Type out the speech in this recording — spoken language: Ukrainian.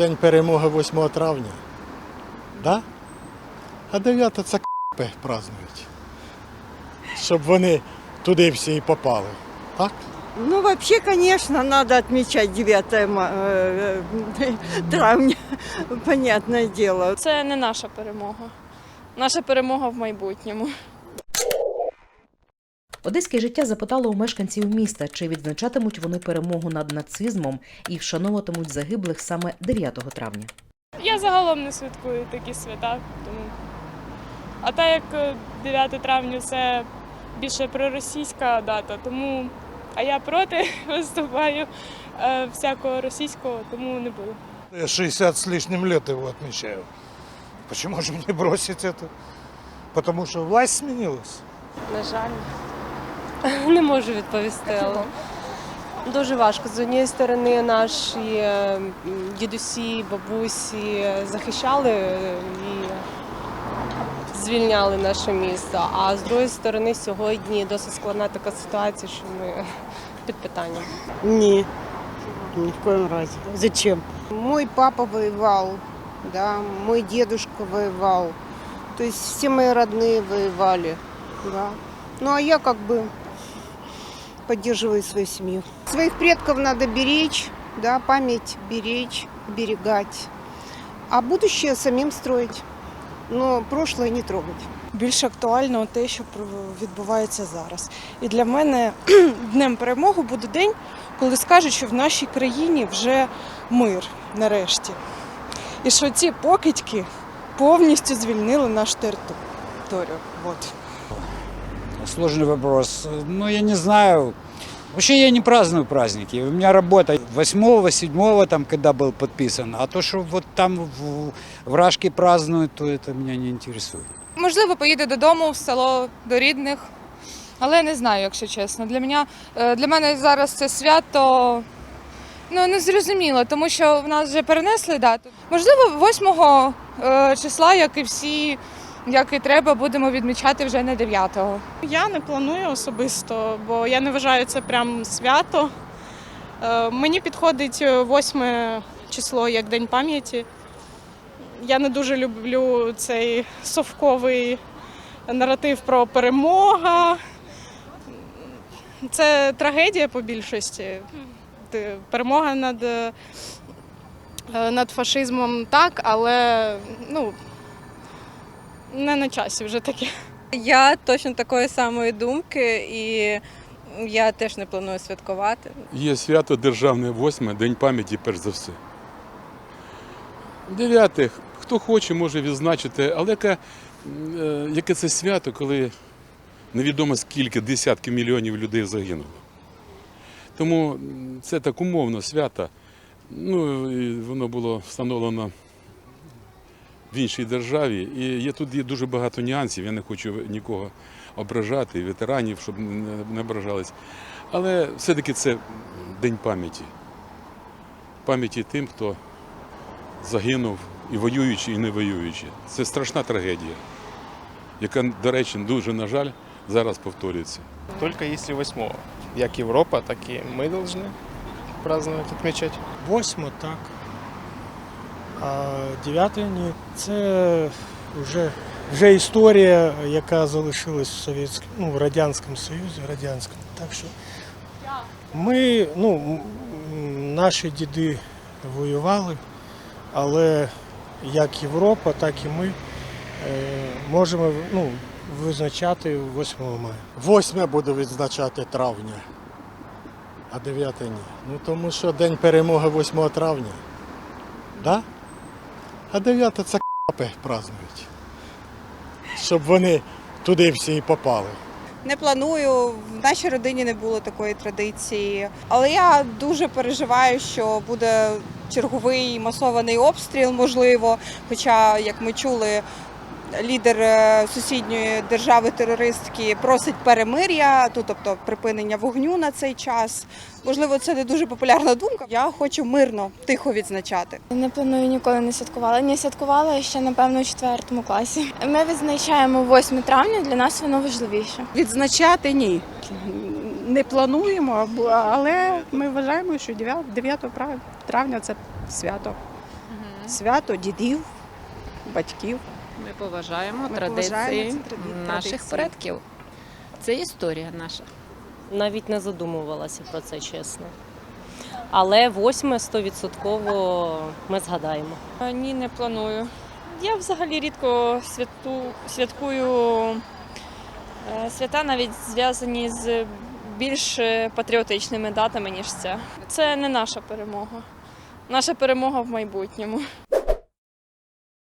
День перемоги 8 травня. Да? А 9 це к**пи празднують. Щоб вони туди всі і попали. Так? Ну, вообще, конечно, надо отмечать 9 ма- э, э, травня, понятное дело. Це не наша перемога. Наша перемога в майбутньому. Одеське життя запитало у мешканців міста, чи відзначатимуть вони перемогу над нацизмом і вшановуватимуть загиблих саме 9 травня. Я загалом не святкую такі свята, тому. А так як е, 9 травня це більше проросійська дата, тому. А я проти виступаю е, всякого російського, тому не буду. Я 60 с лишним лет его отмечаю. Почему же мне бросить это? Потому что власть сменилась. На жаль, не можу відповісти. Але дуже важко. З однієї сторони, наші е, дідусі, бабусі захищали е, і звільняли наше місто. А з другої сторони, сьогодні досить складна така ситуація, що ми під питанням. Не, ни в коем разе. Зачем? Мой папа воевал, да, мой дедушка воевал. То есть все мои родные воевали, да. Ну а я как бы поддерживаю свою семью. Своих предков надо беречь, да, память беречь, берегать. А будущее самим строить. Но прошлое не трогать. більш актуально те, що відбувається зараз. І для мене днем перемоги буде день, коли скажуть, що в нашій країні вже мир нарешті. І що ці покидьки повністю звільнили нашу територію. От Сложный вопрос. Ну, я не знаю. Вообще я не праздную праздники. У меня работа 8 7 там, когда был подписан. А то, что вот там в вражки празднуют, то это меня не интересует. Можливо, поїду додому в село до рідних, але не знаю, якщо чесно. Для мене, е, для мене зараз це свято ну, не зрозуміло, тому що в нас вже перенесли дату. Можливо, 8 е, числа, як і всі, як і треба, будемо відмічати вже не 9-го. Я не планую особисто, бо я не вважаю це прям свято. Е, Мені підходить 8 число як День пам'яті. Я не дуже люблю цей совковий наратив про перемога. Це трагедія по більшості. Перемога над, е, над фашизмом так, але ну, не на часі вже таке. Я точно такої самої думки, і я теж не планую святкувати. Є свято державне 8, День пам'яті, перш за все. Дев'яте, хто хоче, може відзначити, але яке, е, яке це свято, коли невідомо скільки десятків мільйонів людей загинуло. Тому це так умовно свято. Ну, і воно було встановлено в іншій державі. І є, тут є дуже багато нюансів. Я не хочу нікого ображати, ветеранів, щоб не, ображались. Але все-таки це день пам'яті. Пам'яті тим, хто загинув і воюючи, і не воюючи. Це страшна трагедія, яка, до речі, дуже, на жаль, зараз повторюється. Только если 8 Як Европа, так и мы должны праздновать, отмечать. Восьмо так. А дев'яте ні. Це вже, вже історія, яка залишилась в Совєтському, ну, в Радянському Союзі, Радянському. Так що ми, ну, наші діди воювали, але як Європа, так і ми е, можемо ну, визначати 8 мая. 8 буду відзначати травня, а 9 ні. Ну тому що День перемоги 8 травня. Да? А 9 це капи празднують. Щоб вони туди всі і попали. Не планую, в нашій родині не було такої традиції. Але я дуже переживаю, що буде черговий масований обстріл, можливо. Хоча, як ми чули, лідер е, сусідньої держави-терористки просить перемир'я, тобто припинення вогню на цей час. Можливо, це не дуже популярна думка. Я хочу мирно, тихо відзначати. Не планую ніколи не святкувала. Не святкувала ще, напевно, у четвертому класі. Ми відзначаємо 8 травня, для нас воно важливіше. Відзначати ні. Не плануємо, але ми вважаємо, що 9 травня це свято. Свято дідів, батьків. Ми поважаємо Ми традиції поважаємо ці тради- наших традиції. предків. Це історія наша. Навіть не задумувалася про це, чесно. Але восьме стовідсотково ми згадаємо. Ні, не планую. Я взагалі рідко святу, святкую е, свята, навіть зв'язані з більш е, патріотичними датами, ніж ця. Це не наша перемога. Наша перемога в майбутньому.